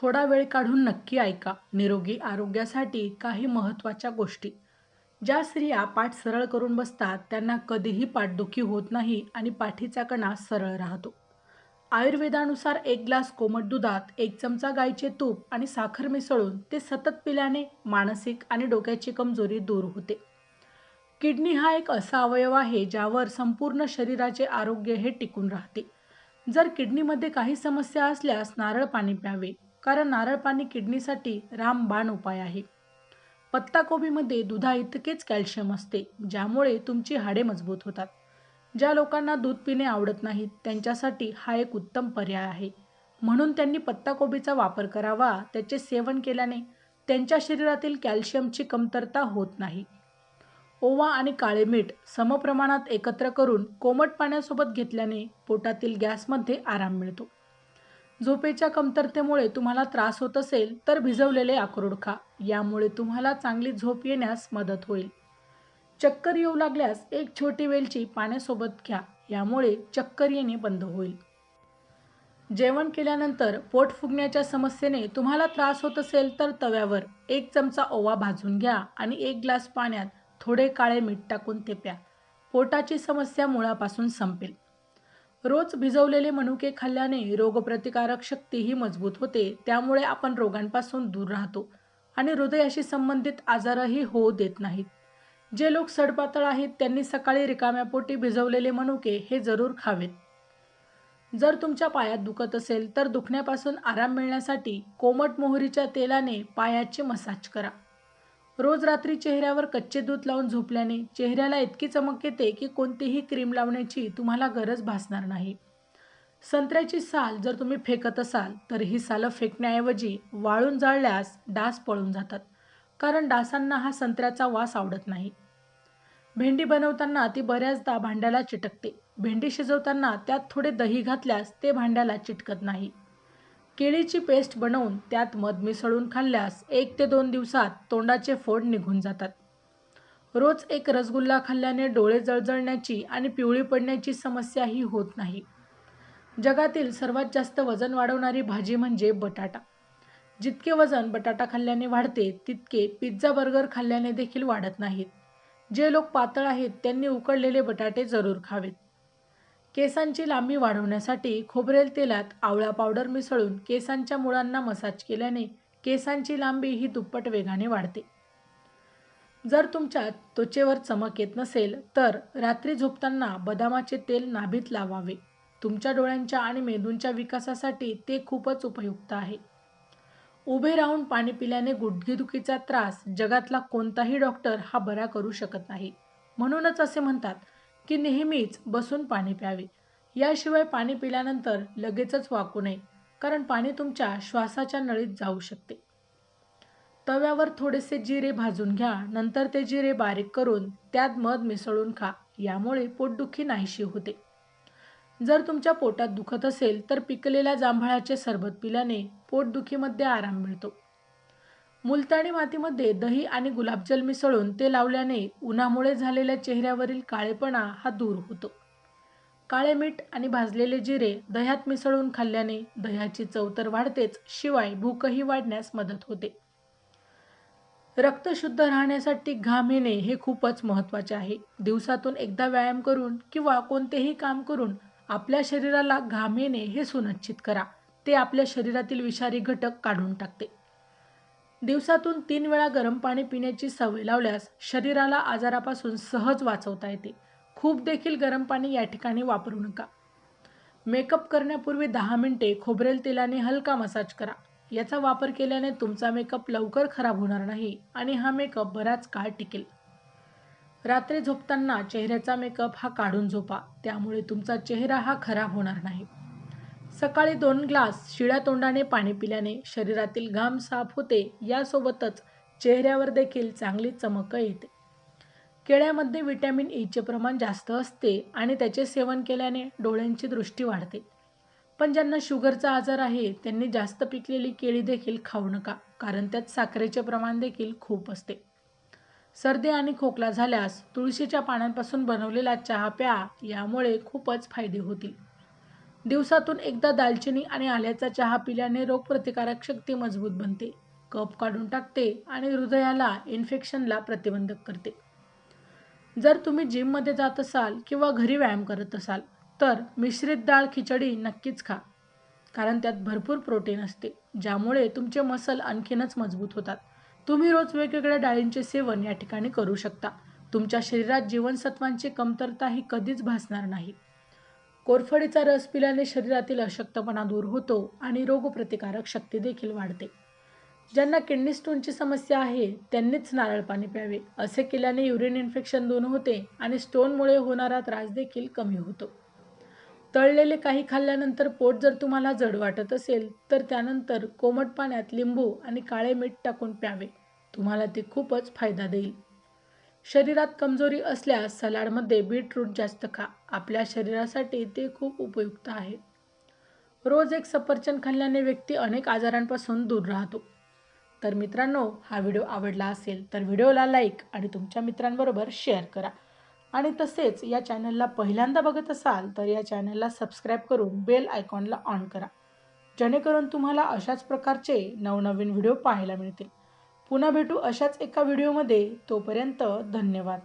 थोडा वेळ काढून नक्की ऐका. निरोगी आरोग्यासाठी काही महत्त्वाच्या गोष्टी. ज्या स्त्रिया पाठ सरळ करून बसतात त्यांना कधीही पाठदुखी होत नाही आणि पाठीचा कणा सरळ राहतो. आयुर्वेदानुसार एक ग्लास कोमट दुधात एक चमचा गाईचे तूप आणि साखर मिसळून ते सतत पिल्याने मानसिक आणि डोक्याची कमजोरी दूर होते. किडनी हा एक असा अवयव आहे ज्यावर संपूर्ण शरीराचे आरोग्य हे टिकून राहते. जर किडनीमध्ये काही समस्या असल्यास नारळ पाणी प्यावे. कारण नारळ पाणी किडनीसाठी रामबाण उपाय आहे. पत्ताकोबीमध्ये दुधा इतकेच कॅल्शियम असते ज्यामुळे तुमची हाडे मजबूत होतात. ज्या लोकांना दूध पिणे आवडत नाहीत त्यांच्यासाठी हा एक उत्तम पर्याय आहे. म्हणून त्यांनी पत्ताकोबीचा वापर करावा त्याचे सेवन केल्याने त्यांच्या शरीरातील कॅल्शियमची कमतरता होत नाही. ओवा आणि काळे मीठ समप्रमाणात एकत्र करून कोमट पाण्यासोबत घेतल्याने पोटातील गॅसमध्ये आराम मिळतो. झोपेच्या कमतरतेमुळे तुम्हाला त्रास होत असेल तर भिजवलेले अक्रोड खा. यामुळे तुम्हाला चांगली झोप येण्यास मदत होईल. चक्कर येऊ लागल्यास एक छोटी वेलची पाण्यासोबत घ्या. यामुळे चक्कर येणे बंद होईल. जेवण केल्यानंतर पोट फुगण्याच्या समस्येने तुम्हाला त्रास होत असेल तर तव्यावर एक चमचा ओवा भाजून घ्या आणि एक ग्लास पाण्यात थोडे काळे मीठ टाकून ते प्या. पोटाची समस्या मुळापासून संपेल. रोज भिजवलेले मनुके खाल्ल्याने रोगप्रतिकारक शक्तीही मजबूत होते त्यामुळे आपण रोगांपासून दूर राहतो आणि हृदयाशी संबंधित आजारही होऊ देत नाहीत. जे लोक सडपातळ आहेत त्यांनी सकाळी रिकाम्या पोटी भिजवलेले मनुके हे जरूर खावेत. जर तुमच्या पायात दुखत असेल तर दुखण्यापासून आराम मिळण्यासाठी कोमट मोहरीच्या तेलाने पायाची मसाज करा. रोज रात्री चेहऱ्यावर कच्चे दूध लावून झोपल्याने चेहऱ्याला इतकी चमक येते की कोणतीही क्रीम लावण्याची तुम्हाला गरज भासणार नाही. संत्र्याची साल जर तुम्ही फेकत असाल तर ही सालं फेकण्याऐवजी वाळून जाळल्यास डास पळून जातात कारण डासांना हा संत्र्याचा वास आवडत नाही. भेंडी बनवताना ती बऱ्याचदा भांड्याला चिटकते. भेंडी शिजवताना त्यात थोडे दही घातल्यास ते भांड्याला चिटकत नाही. केळीची पेस्ट बनवून त्यात मध मिसळून खाल्ल्यास एक ते दोन दिवसात तोंडाचे फोड निघून जातात. रोज एक रसगुल्ला खाल्ल्याने डोळे जळजळण्याची आणि पिवळी पडण्याची समस्याही होत नाही. जगातील सर्वात जास्त वजन वाढवणारी भाजी म्हणजे बटाटा. जितके वजन बटाटा खाल्ल्याने वाढते तितके पिझ्झा बर्गर खाल्ल्याने देखील वाढत नाहीत. जे लोक पातळ आहेत त्यांनी उकडलेले बटाटे जरूर खावेत. केसांची लांबी वाढवण्यासाठी खोबरेल तेलात आवळा पावडर मिसळून केसांच्या मुळांना मसाज केल्याने केसांची लांबी ही दुप्पट वेगाने वाढते. जर तुमच्या त्वचेवर चमक येत नसेल तर रात्री झोपताना बदामाचे तेल नाभीत लावावे. तुमच्या डोळ्यांच्या आणि मेंदूंच्या विकासासाठी ते खूपच उपयुक्त आहे. उभे राहून पाणी पिल्याने गुडघेदुखीचा त्रास जगातला कोणताही डॉक्टर हा बरा करू शकत नाही. म्हणूनच असे म्हणतात की नेहमीच बसून पाणी प्यावे. याशिवाय पाणी पिल्यानंतर लगेचच वाकू नये कारण पाणी तुमच्या श्वासाच्या नळीत जाऊ शकते. तव्यावर थोडेसे जिरे भाजून घ्या नंतर ते जिरे बारीक करून त्यात मध मिसळून खा यामुळे पोटदुखी नाहीशी होते. जर तुमच्या पोटात दुखत असेल तर पिकलेल्या जांभळाचे सरबत पिल्याने पोटदुखीमध्ये आराम मिळतो. मुलतानी मातीमध्ये दही आणि गुलाबजल मिसळून ते लावल्याने उन्हामुळे झालेल्या चेहऱ्यावरील काळेपणा हा दूर होतो. काळे मीठ आणि भाजलेले जिरे दह्यात मिसळून खाल्ल्याने दह्याची चव तर वाढतेच शिवाय भूकही वाढण्यास मदत होते. रक्त शुद्ध राहण्यासाठी घाम येणे हे खूपच महत्त्वाचे आहे. दिवसातून एकदा व्यायाम करून किंवा कोणतेही काम करून आपल्या शरीराला घाम येणे हे सुनिश्चित करा. ते आपल्या शरीरातील विषारी घटक काढून टाकते. दिवसातून तीन वेळा गरम पाणी पिण्याची सवय लावल्यास शरीराला आजारापासून सहज वाचवता येते. खूप देखील गरम पाणी या ठिकाणी वापरू नका. मेकअप करण्यापूर्वी दहा मिनिटे खोबरेल तेलाने हलका मसाज करा. याचा वापर केल्याने तुमचा मेकअप लवकर खराब होणार नाही आणि हा मेकअप बराच काळ टिकेल. रात्री झोपताना चेहऱ्याचा मेकअप हा काढून झोपा. त्यामुळे तुमचा चेहरा हा खराब होणार नाही. सकाळी दोन ग्लास शिळ्या तोंडाने पाणी पिल्याने शरीरातील घाम साफ होते यासोबतच चेहऱ्यावर देखील चांगली चमक येते. केळ्यामध्ये विटॅमिन ईचे e प्रमाण जास्त असते आणि त्याचे सेवन केल्याने डोळ्यांची दृष्टी वाढते. पण ज्यांना शुगरचा आजार आहे त्यांनी जास्त पिकलेली केळी देखील खाऊ नका कारण त्यात साखरेचे प्रमाण देखील खूप असते. सर्दी आणि खोकला झाल्यास तुळशीच्या पानांपासून बनवलेला चहा प्या यामुळे खूपच फायदे होतील. दिवसातून एकदा दालचिनी आणि आल्याचा चहा पिल्याने रोगप्रतिकारक शक्ती मजबूत बनते. कफ काढून टाकते आणि हृदयाला इन्फेक्शनला प्रतिबंधक करते. जर तुम्ही जिममध्ये जात असाल किंवा घरी व्यायाम करत असाल तर मिश्रित डाळ खिचडी नक्कीच खा कारण त्यात भरपूर प्रोटीन असते ज्यामुळे तुमचे मसल आणखीनच मजबूत होतात. तुम्ही रोज वेगवेगळ्या डाळींचे सेवन या ठिकाणी करू शकता. तुमच्या शरीरात जीवनसत्वांची कमतरता ही कधीच भासणार नाही. कोरफडीचा रस पिल्याने शरीरातील अशक्तपणा दूर होतो आणि रोगप्रतिकारक शक्ती देखील वाढते. ज्यांना किडनी स्टोनची समस्या आहे त्यांनीच नारळ पाणी प्यावे असे केल्याने युरिन इन्फेक्शन दोन होते आणि स्टोनमुळे होणारा त्रास देखील कमी होतो. तळलेले काही खाल्ल्यानंतर पोट जर तुम्हाला जड वाटत असेल तर त्यानंतर कोमट पाण्यात लिंबू आणि काळे मीठ टाकून प्यावे. तुम्हाला ते खूपच फायदा देईल. शरीरात कमजोरी असल्यास सलाडमध्ये बीटरूट जास्त खा. आपल्या शरीरासाठी ते खूप उपयुक्त आहे. रोज एक सफरचंद खाल्ल्याने व्यक्ती अनेक आजारांपासून दूर राहतो. तर मित्रांनो हा व्हिडिओ आवडला असेल तर व्हिडिओला लाईक आणि तुमच्या मित्रांबरोबर शेअर करा. आणि तसेच या चॅनलला पहिल्यांदा बघत असाल तर या चॅनलला सबस्क्राईब करून बेल आयकॉनला ऑन करा. जेणेकरून तुम्हाला अशाच प्रकारचे नवनवीन व्हिडिओ पाहायला मिळतील. पुन्हा भेटू अशाच एका व्हिडिओमध्ये. तोपर्यंत धन्यवाद.